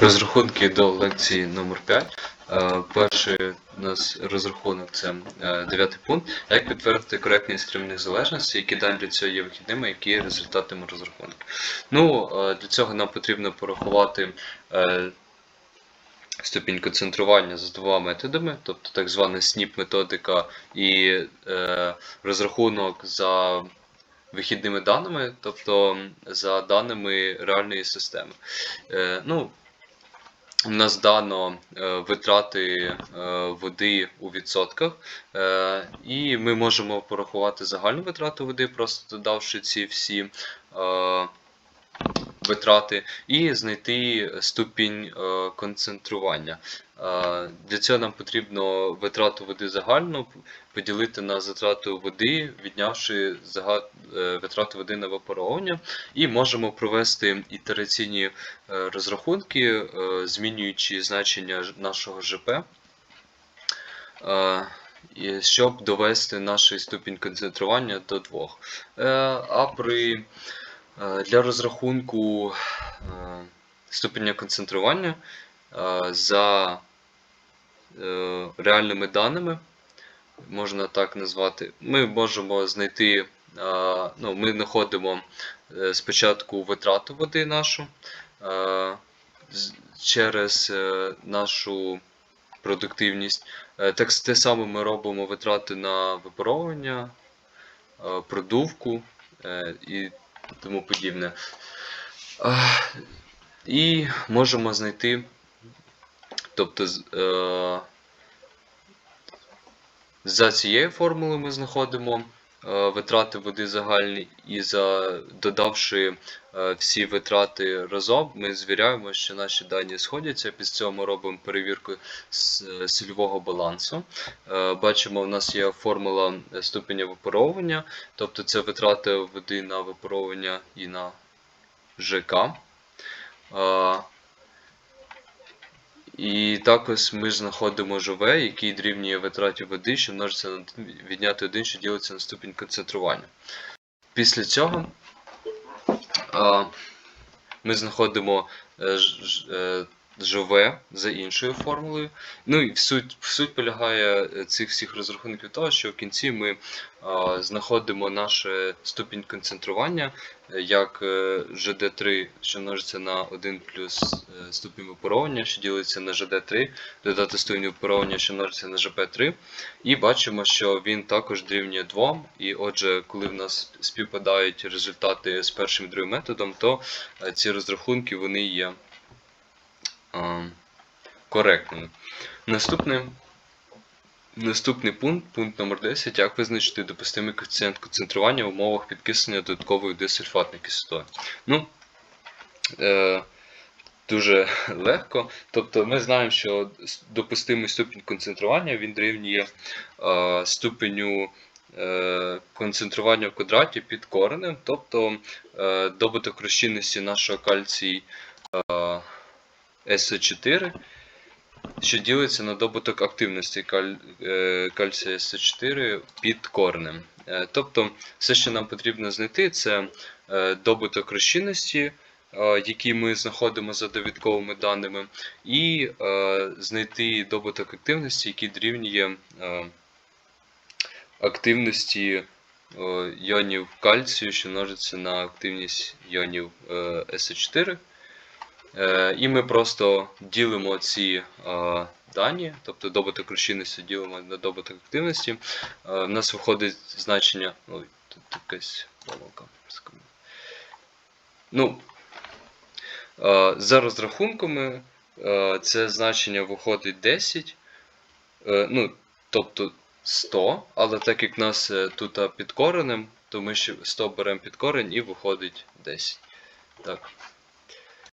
Розрахунки до лекції номер 5 Е, Перший у нас розрахунок це е, дев'ятий пункт. Як підтвердити коректність кремних залежностей, які дані для цього є вихідними, які є результатами розрахунку. Ну, е, для цього нам потрібно порахувати ступінь концентрування за двома методами, тобто так звана SNP методика і розрахунок за вихідними даними, тобто за даними реальної системи. Е, ну, у нас дано е, витрати е, води у відсотках, е, і ми можемо порахувати загальну витрату води, просто додавши ці всі витрати, і знайти ступінь е, концентрування. Е, Для цього нам потрібно витрату води загальну поділити на затрату води, віднявши е, витрату води на випаровування, і можемо провести ітераційні розрахунки, змінюючи значення нашого ЖП, щоб довести наш ступінь концентрування до 2. Е, А при для розрахунку е, ступеня концентрування е, за е, реальними даними, можна так назвати, ми можемо знайти, е, ну, ми знаходимо е, спочатку витрату води нашу е, через е, нашу продуктивність. Е, Так те саме ми робимо витрати на випаровування, е, продувку е, і тому подібне. І можемо знайти, тобто е, за цією формулою ми знаходимо витрати води загальні, і за додавши е, всі витрати разом, ми звіряємо, що наші дані сходяться. Після цього ми робимо перевірку е, сільового балансу. Е, Бачимо, у нас є формула е, ступеня випаровування, тобто це витрати води на випаровування і на ЖК. Е, І також ми знаходимо живе, який дорівнює витраті води, що множиться на один, відняти 1, що ділиться на ступінь концентрування. Після цього ми знаходимо е, ж- ж- е, ЖВ за іншою формулою. Ну і суть, суть полягає е, цих всіх розрахунків того, що в кінці ми а, знаходимо наш е, ступінь концентрування е, як е, ЖД3, що множиться на 1 плюс е, ступінь випаровування, що ділиться на ЖД3, додати ступінь випаровування, що множиться на ЖП3. І бачимо, що він також дорівнює 2. І отже, коли в нас співпадають результати з першим і другим методом, то е, ці розрахунки вони є е, коректними. Наступне, наступний пункт, пункт номер 10. Як визначити допустимий коефіцієнт концентрування в умовах підкислення додатковою дисульфатною кислотою? Ну, е, дуже легко. Тобто ми знаємо, що допустимий ступінь концентрування він дорівнює е, ступеню е, концентрування в квадраті під коренем, тобто е, добуток розчинності нашого кальцій е, СО4, що ділиться на добуток активності каль, е, кальція СО4 під коренем. Е, тобто, все, що нам потрібно знайти, це е, добуток розчинності, який ми знаходимо за довідковими даними, і знайти добуток активності, який дорівнює активності іонів кальцію, що множиться на активність іонів е, СО4. Е, І ми просто ділимо ці е, дані, тобто добуток розчинності ділимо на добуток активності. Е, У нас виходить значення. Ой, тут якась помилка. Ну, е, за розрахунками, е, це значення виходить 10. Е, Ну, тобто 100, але так як в нас е, тут під коренем, то ми ще 100 беремо під корень і виходить 10. Так.